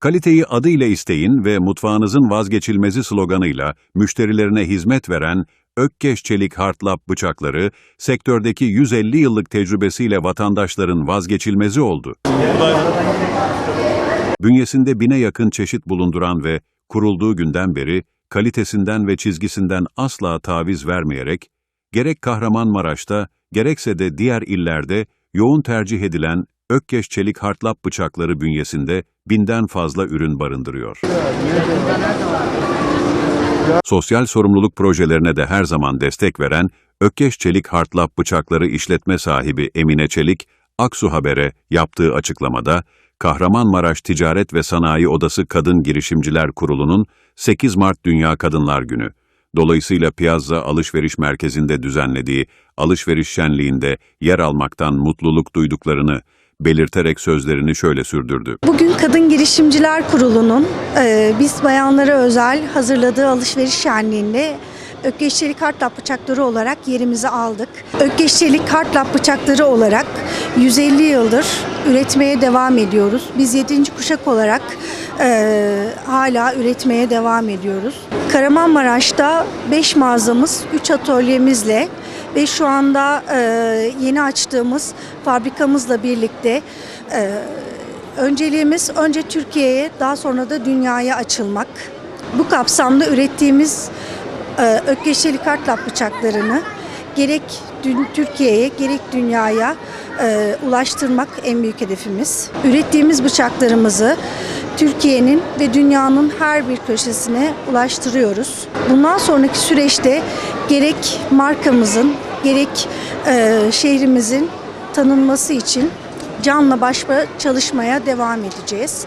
Kaliteyi adıyla isteyin ve mutfağınızın vazgeçilmezi sloganıyla müşterilerine hizmet veren Ökkeş Çelik Hartlap bıçakları, sektördeki 150 yıllık tecrübesiyle vatandaşların vazgeçilmezi oldu. Bünyesinde bine yakın çeşit bulunduran ve kurulduğu günden beri kalitesinden ve çizgisinden asla taviz vermeyerek, gerek Kahramanmaraş'ta gerekse de diğer illerde yoğun tercih edilen Ökkeş Çelik Hartlap bıçakları bünyesinde binden fazla ürün barındırıyor. Sosyal sorumluluk projelerine de her zaman destek veren Ökkeş Çelik Hartlap Bıçakları işletme sahibi Emine Çelik, Aksu Haber'e yaptığı açıklamada, Kahramanmaraş Ticaret ve Sanayi Odası Kadın Girişimciler Kurulu'nun 8 Mart Dünya Kadınlar Günü, dolayısıyla Piazza Alışveriş Merkezi'nde düzenlediği alışveriş şenliğinde yer almaktan mutluluk duyduklarını belirterek sözlerini şöyle sürdürdü. Bugün Kadın Girişimciler Kurulu'nun e, biz bayanlara özel hazırladığı alışveriş şenliğinde Ökkeş Çelik Hartlap bıçakları olarak yerimizi aldık. Ökkeş Çelik Hartlap bıçakları olarak 150 yıldır üretmeye devam ediyoruz. Biz 7. kuşak olarak e, hala üretmeye devam ediyoruz. Kahramanmaraş'ta 5 mağazamız, 3 atölyemizle ve şu anda e, yeni açtığımız fabrikamızla birlikte e, önceliğimiz önce Türkiye'ye daha sonra da dünyaya açılmak. Bu kapsamda ürettiğimiz e, Ökkeşeli kartlap bıçaklarını gerek Türkiye'ye gerek dünyaya e, ulaştırmak en büyük hedefimiz. Ürettiğimiz bıçaklarımızı Türkiye'nin ve dünyanın her bir köşesine ulaştırıyoruz. Bundan sonraki süreçte gerek markamızın gerek e, şehrimizin tanınması için canla başla çalışmaya devam edeceğiz.